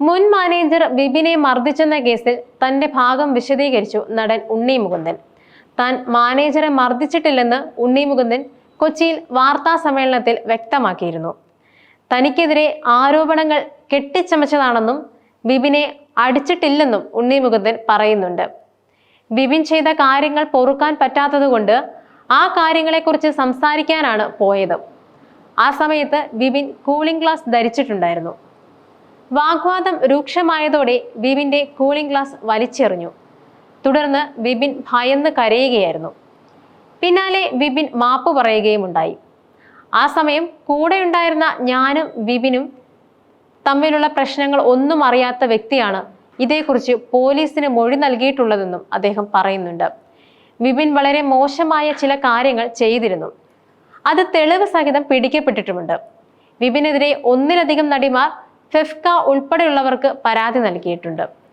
മുൻ മാനേജർ ബിബിനെ മർദ്ദിച്ചെന്ന കേസിൽ തന്റെ ഭാഗം വിശദീകരിച്ചു നടൻ ഉണ്ണി മുകുന്ദൻ. താൻ മാനേജറെ മർദ്ദിച്ചിട്ടില്ലെന്ന് ഉണ്ണി മുകുന്ദൻ കൊച്ചിയിൽ വാർത്താ സമ്മേളനത്തിൽ വ്യക്തമാക്കിയിരുന്നു. തനിക്കെതിരെ ആരോപണങ്ങൾ കെട്ടിച്ചമച്ചതാണെന്നും ബിബിനെ അടിച്ചിട്ടില്ലെന്നും ഉണ്ണി മുകുന്ദൻ പറയുന്നുണ്ട്. ബിബിൻ ചെയ്ത കാര്യങ്ങൾ പൊറുക്കാൻ പറ്റാത്തതുകൊണ്ട് ആ കാര്യങ്ങളെക്കുറിച്ച് സംസാരിക്കാനാണ് പോയത്. ആ സമയത്ത് ബിബിൻ കൂളിംഗ് ഗ്ലാസ് ധരിച്ചിട്ടുണ്ടായിരുന്നു. വാഗ്വാദം രൂക്ഷമായതോടെ ബിബിന്റെ കൂളിംഗ് ഗ്ലാസ് വലിച്ചെറിഞ്ഞു. തുടർന്ന് ബിബിൻ ഭയന്ന് കരയുകയായിരുന്നു. പിന്നാലെ ബിബിൻ മാപ്പ് പറയുകയുമുണ്ടായി. ആ സമയം കൂടെയുണ്ടായിരുന്ന ഞാനും ബിബിനും തമ്മിലുള്ള പ്രശ്നങ്ങൾ ഒന്നും അറിയാത്ത വ്യക്തിയാണ് ഇതേക്കുറിച്ച് പോലീസിന് മൊഴി നൽകിയിട്ടുള്ളതെന്നും അദ്ദേഹം പറയുന്നുണ്ട്. വിപിൻ വളരെ മോശമായ ചില കാര്യങ്ങൾ ചെയ്തിരുന്നു. അത് തെളിവ് സഹിതം പിടിക്കപ്പെട്ടിട്ടുമുണ്ട്. വിപിനെതിരെ ഒന്നിലധികം നടിമാർ ഫെഫ്ക ഉൾപ്പെടെയുള്ളവർക്ക് പരാതി നൽകിയിട്ടുണ്ട്.